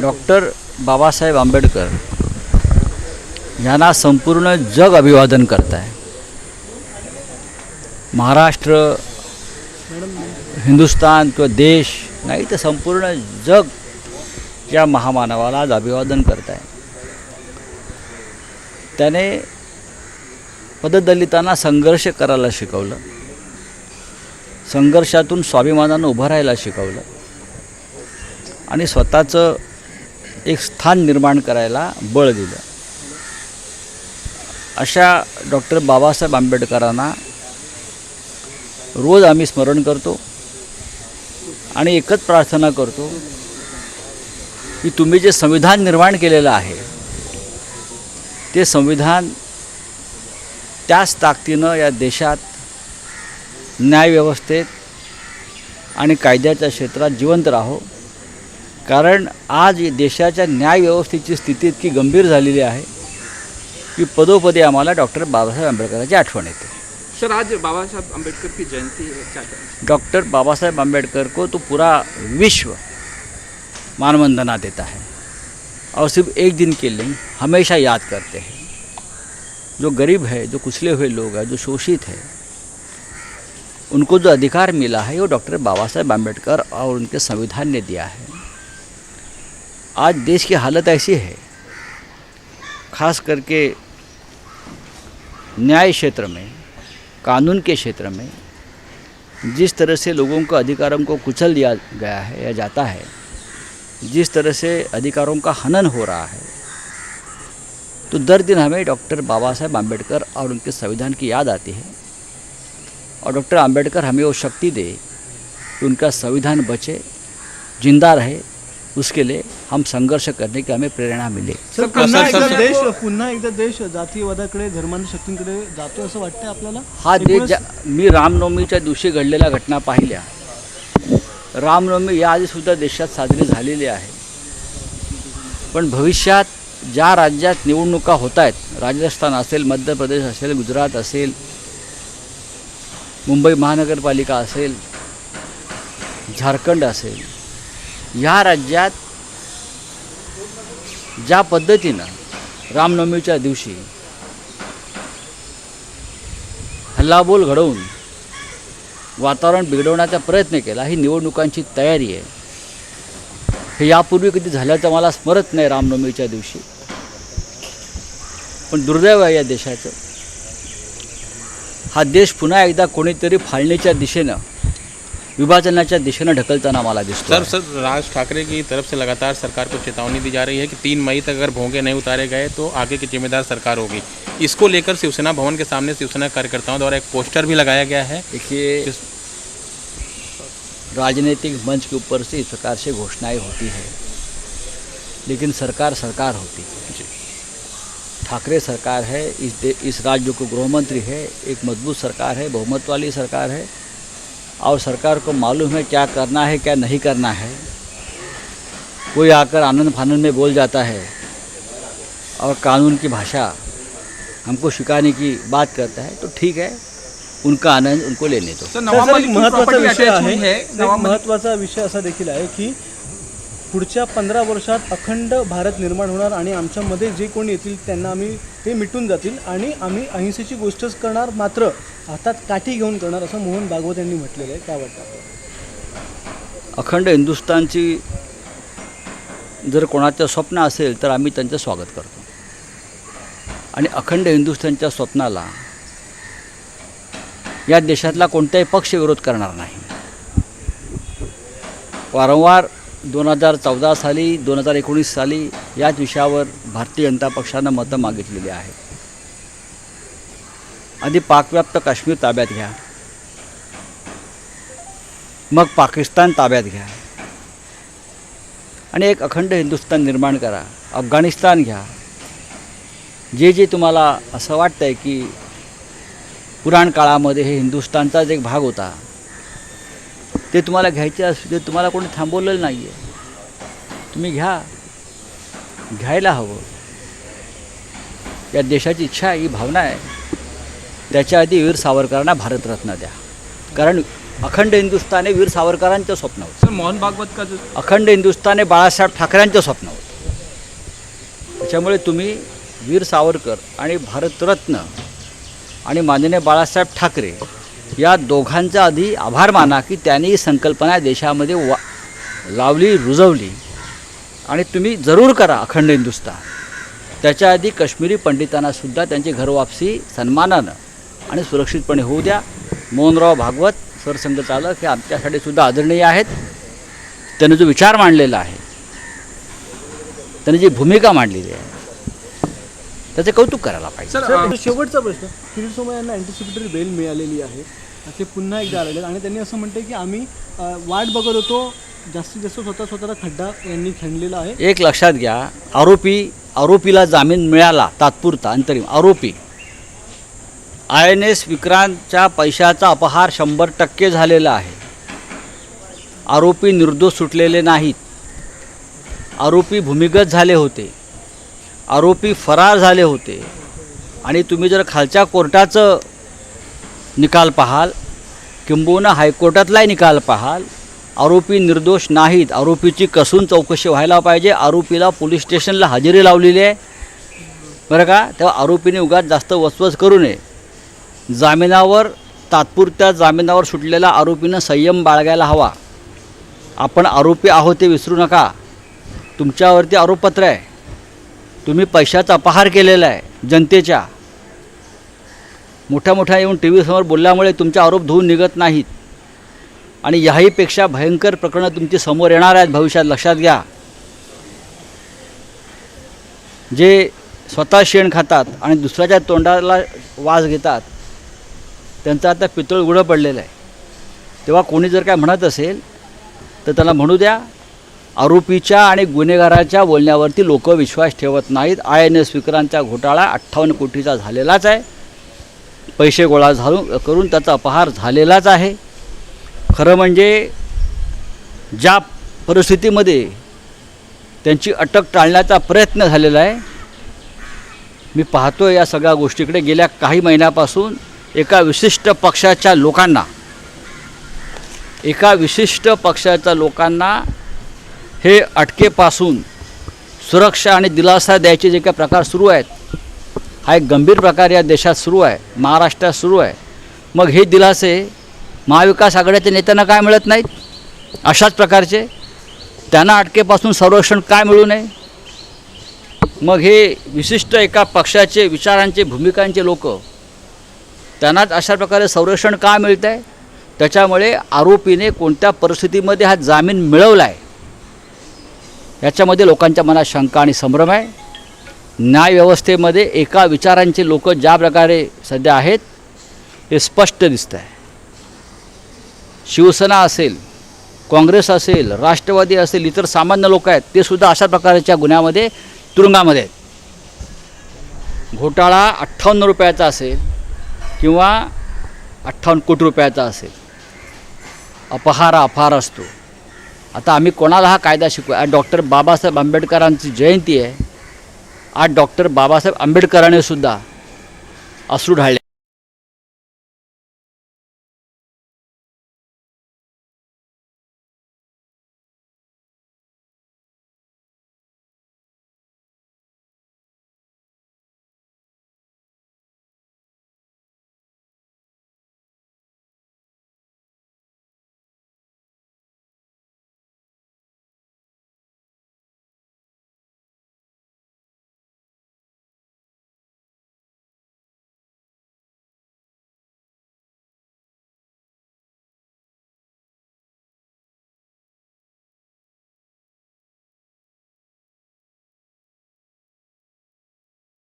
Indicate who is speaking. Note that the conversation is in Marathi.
Speaker 1: डॉक्टर बाबासाहेब आंबेडकर यांना संपूर्ण जग अभिवादन करत आहे महाराष्ट्र हिंदुस्तान किंवा देश नाही तर संपूर्ण जग या महामानवाला आज अभिवादन करत आहे त्याने पददलितांना संघर्ष करायला शिकवलं. संघर्षातून स्वाभिमानानं उभं राहायला शिकवलं. आणि स्वतःचं एक स्थान निर्माण करायला बळ दिलं. अशा डॉक्टर बाबासाहेब आंबेडकरांना रोज आम्ही स्मरण करतो आणि एकच प्रार्थना करतो की तुम्ही जे संविधान निर्माण केलेलं आहे ते संविधान त्याच ताकदीनं या देशात न्यायव्यवस्थेत आणि कायद्याच्या क्षेत्रात जिवंत राहो. कारण आज देशा देशाच्या न्यायव्यवस्थेची स्थिती इतकी गंभीर झालेली आहे की पदोपदी आम्हाला डॉक्टर बाबा बाबासाहेब आंबेडकरांची आठवण येते.
Speaker 2: सर आज बाबा साहब अंबेडकर की जयंती है
Speaker 1: डॉक्टर बाबासाहेब आंबेडकर को तो पूरा विश्व मानवंदना देता है। और सिर्फ़ एक दिन के लिए हमेशा याद करते हैं। जो गरीब है जो कुचले हुए लोग हैं जो शोषित है उनको जो अधिकार मिला है वो डॉक्टर बाबा साहेब आम्बेडकर और उनके संविधान ने दिया है। आज देश की हालत ऐसी है, खास करके न्याय क्षेत्र में, कानून के क्षेत्र में, जिस तरह से लोगों को अधिकारों को कुचल दिया गया है या जाता है, जिस तरह से अधिकारों का हनन हो रहा है तो दर दिन हमें डॉक्टर बाबा साहेब आम्बेडकर और उनके संविधान की याद आती है। और डॉक्टर आम्बेडकर हमें वो शक्ति दे कि उनका संविधान बचे, ज़िंदा रहे, उसके लिए हम संघर्ष करने की हमें प्रेरणा मिले।
Speaker 3: सर
Speaker 2: सर,
Speaker 3: पुन्हा एकदा देश पुन्हा एकदा देश जातीयवादाकडे जातो असं वाटतंय आपल्याला?
Speaker 1: हा देश ज्या मी रामनवमीच्या दिवशी घडलेल्या घटना पाहिल्या. रामनवमी याआधीसुद्धा देशात साजरी झालेली आहे. पण भविष्यात ज्या राज्यात निवडणुका होत आहेत राजस्थान असेल मध्य प्रदेश असेल गुजरात असेल मुंबई महानगरपालिका असेल झारखंड असेल या राज्यात ज्या पद्धतीनं रामनवमीच्या दिवशी हल्लाबोल घडवून वातावरण बिघडवण्याचा प्रयत्न केला ही निवडणुकांची तयारी आहे. हे यापूर्वी कधी झाल्याचं मला स्मरत नाही रामनवमीच्या दिवशी. पण दुर्दैव आहे या देशाचं. हा देश पुन्हा एकदा कोणीतरी फाळणीच्या दिशेनं विभाजनाच्या दिशेनं ढकलताना मला दिसतो
Speaker 2: सर. सर राज ठाकरे की तरफ़ से लगातार सरकार को चेतावनी दी जा रही है कि तीन मई तक अगर भोंगे नहीं उतारे गए तो आगे की जिम्मेदार सरकार होगी। इसको लेकर शिवसेना भवन के सामने शिवसेना कार्यकर्ताओं द्वारा एक पोस्टर भी लगाया गया है।
Speaker 1: देखिए राजनीतिक मंच के ऊपर से इस प्रकार से घोषणाएँ होती है लेकिन सरकार सरकार होती है। ठाकरे सरकार है इस इस राज्य को गृहमंत्री है एक मज़बूत सरकार है बहुमत वाली सरकार है और सरकार को मालूम है क्या करना है क्या नहीं करना है। कोई आकर आनंद फानंद में बोल जाता है और कानून की भाषा हमको शिकाने की बात करता है तो ठीक है उनका आनंद उनको लेने दो।
Speaker 3: सर, सर, महत्व महत्वाचा विषय आहे एक महत्वाचा विषय असा देखील आहे की पुढच्या पंधरा वर्षात अखंड भारत निर्माण होणार आणि आमच्यामध्ये जे कोणी येतील त्यांना आम्ही ते मिटून जातील आणि आम्ही अहिंसेची गोष्टच करणार मात्र हातात काठी घेऊन करणार असं मोहन भागवत यांनी म्हटलेलं आहे. काय वाटतं
Speaker 1: अखंड हिंदुस्थानची जर कोणाचं स्वप्न असेल तर आम्ही त्यांचं स्वागत करतो. आणि अखंड हिंदुस्थानच्या स्वप्नाला या देशातला कोणताही पक्ष विरोध करणार नाही. वारंवार दोन हजार चौदा साली दोन हजार एकोणीस साली याच विषयावर भारतीय जनता पक्षानं मतं मागितलेली आहेत. आधी पाकव्याप्त काश्मीर ताब्यात घ्या. मग पाकिस्तान ताब्यात घ्या. आणि एक अखंड हिंदुस्थान निर्माण करा. अफगाणिस्तान घ्या. जे जे तुम्हाला असं वाटतं आहे की पुराण काळामध्ये हे हिंदुस्थानचाच एक भाग होता ते तुम्हाला घ्यायचे असू ते तुम्हाला कोणी थांबवलेलं नाही आहे तुम्ही घ्या. घ्यायला हवं. या देशाची इच्छा आहे ही भावना आहे. त्याच्या आधी वीर सावरकरांना भारतरत्न द्या. कारण अखंड हिंदुस्थान हे वीर सावरकरांचं स्वप्न होतं.
Speaker 4: सर मोहन भागवत का
Speaker 1: अखंड हिंदुस्थान हे बाळासाहेब ठाकरेंचं स्वप्न होतं. त्याच्यामुळे तुम्ही वीर सावरकर आणि भारतरत्न आणि माननीय बाळासाहेब ठाकरे या दोघांचा आधी आभार माना की त्यांनी ही संकल्पना देशामध्ये वा लावली रुजवली. आणि तुम्ही जरूर करा अखंड हिंदुस्थान त्याच्या आधी काश्मीरी पंडितांनासुद्धा त्यांची घरवापसी सन्मानानं आणि सुरक्षितपणे होऊ द्या. मोहनराव भागवत सरसंघचालक हे आमच्यासाठी सुद्धा आदरणीय आहेत. त्यांनी जो विचार मांडलेला आहे त्याने जी भूमिका मांडलेली आहे त्याचे कौतुक करायला पाहिजे.
Speaker 4: सर
Speaker 3: सर
Speaker 4: अ,
Speaker 3: शेवटचा प्रश्न. किरीट सोमय्या यांना अँटिसिपेटरी बेल मिळालेली आहे. ते पुन्हा एकदा आलेले आहेत आणि त्यांनी असं म्हणते की आम्ही अ, वाट बघत होतो. जास्तीत जास्त स्वतः स्वतःला खड्डा यांनी खणलेला आहे.
Speaker 1: एक लक्षात घ्या. आरोपी आरोपीला जामीन मिळाला तात्पुरता अंतरिम. आरोपी. आय एन एस विक्रांतच्या पैशाचा अपहार शंभर टक्के झालेला आहे. आरोपी निर्दोष सुटलेले नाहीत. आरोपी भूमिगत झाले होते. आरोपी फरार झाले होते. आणि तुम्ही जर खालच्या कोर्टाचं निकाल पाहाल किंबहुना हायकोर्टातलाही निकाल पाहाल आरोपी निर्दोष नाहीत. आरोपीची कसून चौकशी व्हायला पाहिजे. आरोपीला पोलीस स्टेशनला हजेरी लावलेली आहे. बरं का? तेव्हा आरोपीने उगाच जास्त वसवस करू नये. जामिनावर तात्पुरत्या जामिनावर सुटलेला आरोपीनं संयम बाळगायला हवा. आपण आरोपी आहोत ते विसरू नका. तुमच्यावरती आरोपपत्र आहे. तुम्ही पैशाचा अपहार केलेला आहे जनतेच्या. मोठ्या मोठ्या येऊन टी व्हीसमोर बोलल्यामुळे तुमचे आरोप धुवून निघत नाहीत. आणि याहीपेक्षा भयंकर प्रकरणं तुमची समोर येणार आहेत भविष्यात लक्षात घ्या. जे स्वतः शेण खातात आणि दुसऱ्याच्या तोंडाला वास घेतात त्यांचं आता पितळ उघडं पडलेलं आहे. तेव्हा कोणी जर काय म्हणत असेल तर त्याला म्हणू द्या आरोपीच्या आणि गुन्हेगाराच्या बोलण्यावरती लोक विश्वास ठेवत नाहीत. आय एन एस विक्रांतचा घोटाळा अठ्ठावन्न कोटीचा झालेलाच आहे. पैसे गोळा झालू करून त्याचा अपहार झालेलाच आहे. खरं म्हणजे ज्या परिस्थितीमध्ये त्यांची अटक टाळण्याचा प्रयत्न झालेला आहे मी पाहतो या सगळ्या गोष्टीकडे गेल्या काही महिन्यापासून एका विशिष्ट पक्षाच्या लोकांना एका विशिष्ट पक्षाच्या लोकांना हे अटकेपासून सुरक्षा आणि दिलासा द्यायचे जे काही प्रकार सुरू आहेत हा एक गंभीर प्रकार या देशात सुरू आहे महाराष्ट्रात सुरू आहे. मग हे दिलासे महाविकास आघाड्याच्या नेत्यांना काय मिळत नाहीत? अशाच प्रकारचे. त्यांना अटकेपासून संरक्षण काय मिळू नये? मग हे विशिष्ट एका पक्षाचे विचारांचे भूमिकांचे लोक त्यांनाच अशा प्रकारे संरक्षण का मिळतं आहे त्याच्यामुळे आरोपीने कोणत्या परिस्थितीमध्ये हा जामीन मिळवला आहे याच्यामध्ये लोकांच्या मनात शंका आणि संभ्रम आहे. न्यायव्यवस्थेमध्ये एका विचारांचे लोक ज्या प्रकारे सध्या आहेत हे स्पष्ट दिसतं आहे शिवसेना असेल काँग्रेस असेल राष्ट्रवादी असेल इतर सामान्य लोक आहेत ते सुद्धा अशा प्रकारच्या गुन्ह्यामध्ये तुरुंगामध्ये आहेत. घोटाळा अठ्ठावन्न रुपयाचा असेल किंवा अठ्ठावन्न कोटी रुपयाचा असेल. अपहार अपहार असतो. आता आम्ही कोणाला हा कायदा शिकू आज डॉक्टर बाबासाहेब आंबेडकरांची जयंती आहे. आज डॉक्टर बाबासाहेब आंबेडकरांनी सुद्धा अश्रू ढाळले.